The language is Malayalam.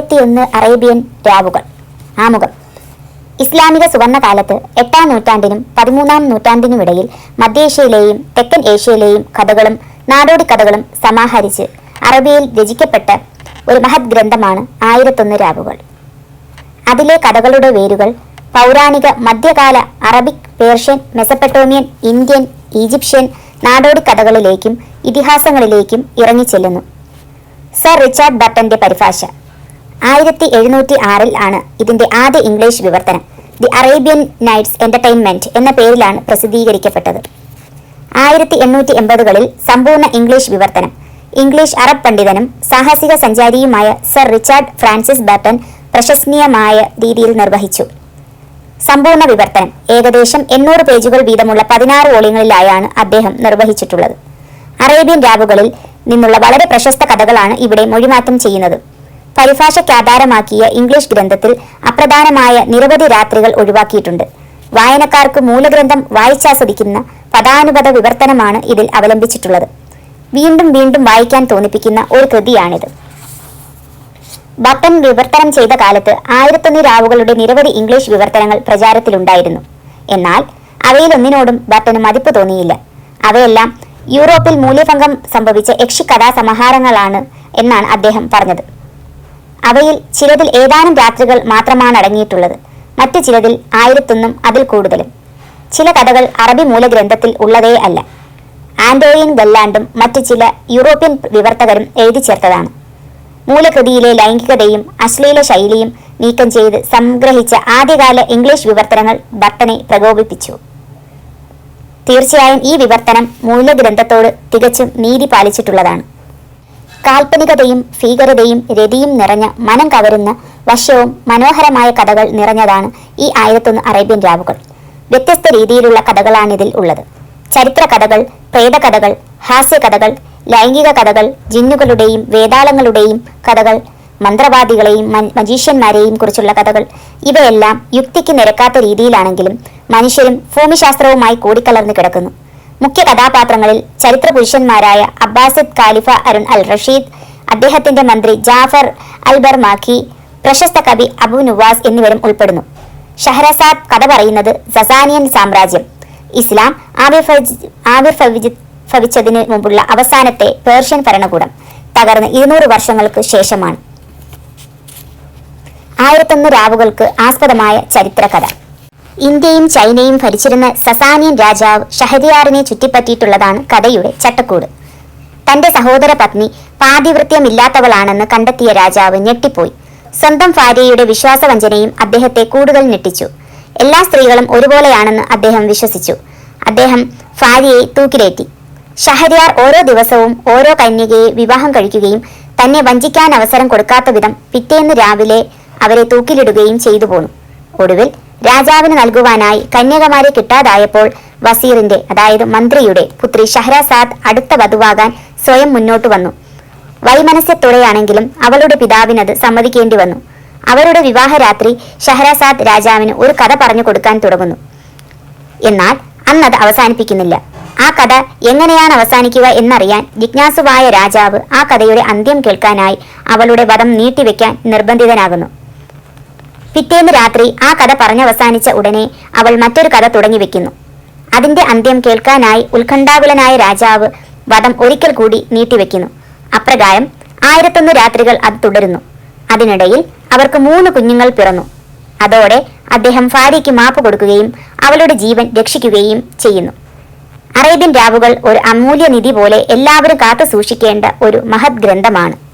ആയിരത്തിയൊന്ന് അറേബ്യൻ രാവുകൾ. ആമുഖം. ഇസ്ലാമിക സുവർണകാലത്ത് എട്ടാം നൂറ്റാണ്ടിനും പതിമൂന്നാം നൂറ്റാണ്ടിനുമിടയിൽ മധ്യേഷ്യയിലെയും തെക്കൻ ഏഷ്യയിലെയും കഥകളും നാടോടി കഥകളും സമാഹരിച്ച് അറബിയിൽ രചിക്കപ്പെട്ട ഒരു മഹത് ഗ്രന്ഥമാണ് ആയിരത്തൊന്ന് രാവുകൾ. അതിലെ കഥകളുടെ വേരുകൾ പൗരാണിക മധ്യകാല Arabic Persian Mesopotamian Indian Egyptian നാടോടി കഥകളിലേക്കും ഇതിഹാസങ്ങളിലേക്കും ഇറങ്ങിച്ചെല്ലുന്നു. സർ റിച്ചാർഡ് ബട്ടന്റെ പരിഭാഷ. ആയിരത്തി എഴുന്നൂറ്റി ആറിൽ ആണ് ഇതിന്റെ ആദ്യ ഇംഗ്ലീഷ് വിവർത്തനം. ദി അറേബ്യൻ നൈറ്റ്സ് എന്റർടൈൻമെന്റ് എന്ന പേരിലാണ് പ്രസിദ്ധീകരിക്കപ്പെട്ടത്. ആയിരത്തി എണ്ണൂറ്റി എൺപതുകളിൽ സമ്പൂർണ ഇംഗ്ലീഷ് വിവർത്തനം. ഇംഗ്ലീഷ് അറബ് പണ്ഡിതനും സാഹസിക സഞ്ചാരിയുമായ സർ റിച്ചാർഡ് ഫ്രാൻസിസ് ബാറ്റൺ പ്രശസ്തനീയമായ രീതിയിൽ നിർവഹിച്ചു. സമ്പൂർണ വിവർത്തനം. ഏകദേശം എണ്ണൂറ് പേജുകൾ വീതമുള്ള പതിനാറ് വോളിയങ്ങളിലായാണ് അദ്ദേഹം നിർവഹിച്ചിട്ടുള്ളത്. അറേബ്യൻ രാവുകളിൽ നിന്നുള്ള വളരെ പ്രശസ്ത കഥകളാണ് ഇവിടെ മൊഴിമാറ്റം ചെയ്യുന്നത്. പരിഭാഷയ്ക്ക് ആധാരമാക്കിയ ഇംഗ്ലീഷ് ഗ്രന്ഥത്തിൽ അപ്രധാനമായ നിരവധി രാത്രികൾ ഒഴിവാക്കിയിട്ടുണ്ട്. വായനക്കാർക്ക് മൂലഗ്രന്ഥം വായിച്ചാസ്വദിക്കുന്ന പദാനുപത വിവർത്തനമാണ് ഇതിൽ അവലംബിച്ചിട്ടുള്ളത്. വീണ്ടും വീണ്ടും വായിക്കാൻ തോന്നിപ്പിക്കുന്ന ഒരു കൃതിയാണിത്. ബട്ടൺ വിവർത്തനം ചെയ്ത കാലത്ത് ആയിരത്തൊന്ന് രാവുകളുടെ നിരവധി ഇംഗ്ലീഷ് വിവർത്തനങ്ങൾ പ്രചാരത്തിലുണ്ടായിരുന്നു. എന്നാൽ അവയിലൊന്നിനോടും ബട്ടന് മതിപ്പ് തോന്നിയില്ല. അവയെല്ലാം യൂറോപ്പിൽ മൂല്യഭംഗം സംഭവിച്ച യക്ഷി കഥാസമാഹാരങ്ങളാണ് എന്നാണ് അദ്ദേഹം പറഞ്ഞത്. അവയിൽ ചിലതിൽ ഏതാനും രാത്രികൾ മാത്രമാണ് അടങ്ങിയിട്ടുള്ളത്. മറ്റു ചിലതിൽ ആയിരത്തൊന്നും അതിൽ കൂടുതലും. ചില കഥകൾ അറബി മൂലഗ്രന്ഥത്തിൽ ഉള്ളതേ അല്ല. ആൻഡോയിൻ ഗല്ലാണ്ടും മറ്റു ചില യൂറോപ്യൻ വിവർത്തകരും എഴുതി ചേർത്തതാണ്. മൂലകൃതിയിലെ ലൈംഗികതയും അശ്ലീല ശൈലിയും നീക്കം ചെയ്ത് സംഗ്രഹിച്ച ആദ്യകാല ഇംഗ്ലീഷ് വിവർത്തനങ്ങൾ ബട്ടനെ പ്രകോപിപ്പിച്ചു. തീർച്ചയായും ഈ വിവർത്തനം മൂലഗ്രന്ഥത്തോട് തികച്ചും നീതി പാലിച്ചിട്ടുള്ളതാണ്. കാൽപ്പനികതയും ഭീകരതയും രതിയും നിറഞ്ഞ മനം കവരുന്ന വശ്യവും മനോഹരമായ കഥകൾ നിറഞ്ഞതാണ് ഈ ആയിരത്തൊന്ന് അറേബ്യൻ രാവുകൾ. വ്യത്യസ്ത രീതിയിലുള്ള കഥകളാണിതിൽ ഉള്ളത്. ചരിത്ര കഥകൾ പ്രേതകഥകൾ ഹാസ്യകഥകൾ ലൈംഗിക കഥകൾ ജിന്നുകളുടെയും വേതാളങ്ങളുടെയും കഥകൾ മന്ത്രവാദികളെയും മജീഷ്യന്മാരെയും കുറിച്ചുള്ള കഥകൾ ഇവയെല്ലാം യുക്തിക്ക് നിരക്കാത്ത രീതിയിലാണെങ്കിലും മനുഷ്യരും ഭൂമിശാസ്ത്രവുമായി കൂടിക്കലർന്നു കിടക്കുന്നു. മുഖ്യ കഥാപാത്രങ്ങളിൽ ചരിത്ര പുരുഷന്മാരായ അബ്ബാസിദ് ഖാലിഫ അരുൺ അൽ റഷീദ് അദ്ദേഹത്തിന്റെ മന്ത്രി ജാഫർ അൽ ബർമാഖി പ്രശസ്ത കവി അബു നുവാസ് എന്നിവരും ഉൾപ്പെടുന്നു. ഷഹരസാദ് കഥ പറയുന്നത് സസാനിയൻ സാമ്രാജ്യം. ഇസ്ലാം ആവിർഭവി- ആവിർഭവിച്ചതിന് മുമ്പുള്ള അവസാനത്തെ പേർഷ്യൻ ഭരണകൂടം. തകർന്ന് ഇരുന്നൂറ് വർഷങ്ങൾക്ക് ശേഷമാണ്. ആയിരത്തൊന്ന് രാവുകൾക്ക് ആസ്പദമായ ചരിത്രകഥ. ഇന്ത്യയും ചൈനയും ഭരിച്ചിരുന്ന സസാനിയൻ രാജാവ് ഷഹരിയാറിനെ ചുറ്റിപ്പറ്റിയിട്ടുള്ളതാണ് കഥയുടെ ചട്ടക്കൂട്. തന്റെ സഹോദര പത്നി പാതിവൃത്യമില്ലാത്തവളാണെന്ന് കണ്ടെത്തിയ രാജാവ് ഞെട്ടിപ്പോയി. സ്വന്തം ഭാര്യയുടെ വിശ്വാസവഞ്ചനയും അദ്ദേഹത്തെ കൂടുതൽ ഞെട്ടിച്ചു. എല്ലാ സ്ത്രീകളും ഒരുപോലെയാണെന്ന് അദ്ദേഹം വിശ്വസിച്ചു. അദ്ദേഹം ഭാര്യയെ തൂക്കിലേറ്റി. ഷഹരിയാർ ഓരോ ദിവസവും ഓരോ കന്യകയെ വിവാഹം കഴിക്കുകയും തന്നെ വഞ്ചിക്കാൻ അവസരം കൊടുക്കാത്ത വിധം പിറ്റേന്ന് രാവിലെ അവരെ തൂക്കിലിടുകയും ചെയ്തു പോന്നു. ഒടുവിൽ രാജാവിന് നൽകുവാനായി കന്യകമാരെ കിട്ടാതായപ്പോൾ വസീറിന്റെ അതായത് മന്ത്രിയുടെ പുത്രി ഷഹ്രസാദ് അടുത്ത വധുവാകാൻ സ്വയം മുന്നോട്ട് വന്നു. വൈമനസ്യത്തോടെയാണെങ്കിലും അവളുടെ പിതാവിനത് സമ്മതിക്കേണ്ടി വന്നു. അവരുടെ വിവാഹരാത്രി ഷഹ്രസാദ് രാജാവിന് ഒരു കഥ പറഞ്ഞു കൊടുക്കാൻ തുടങ്ങുന്നു. എന്നാൽ അന്നത് അവസാനിപ്പിക്കുന്നില്ല. ആ കഥ എങ്ങനെയാണ് അവസാനിക്കുക എന്നറിയാൻ ജിജ്ഞാസുവായ രാജാവ് ആ കഥയുടെ അന്ത്യം കേൾക്കാനായി അവളുടെ വധം നീട്ടിവെക്കാൻ നിർബന്ധിതനാകുന്നു. പിറ്റേന്ന് രാത്രി ആ കഥ പറഞ്ഞവസാനിച്ച ഉടനെ അവൾ മറ്റൊരു കഥ തുടങ്ങി വെക്കുന്നു. അതിന്റെ അന്ത്യം കേൾക്കാനായി ഉത്കണ്ഠാകുലനായ രാജാവ് വധം ഒരിക്കൽ കൂടി നീട്ടിവെക്കുന്നു അപ്രകാരം ആയിരത്തൊന്ന് രാത്രികൾ അത് തുടരുന്നു. അതിനിടയിൽ അവർക്ക് മൂന്ന് കുഞ്ഞുങ്ങൾ പിറന്നു. അതോടെ അദ്ദേഹം ഭാര്യയ്ക്ക് മാപ്പ് കൊടുക്കുകയും അവളുടെ ജീവൻ രക്ഷിക്കുകയും ചെയ്യുന്നു. അറേബ്യൻ രാവുകൾ ഒരു അമൂല്യ നിധി പോലെ എല്ലാവരും കാത്തു സൂക്ഷിക്കേണ്ട ഒരു മഹത് ഗ്രന്ഥമാണ്.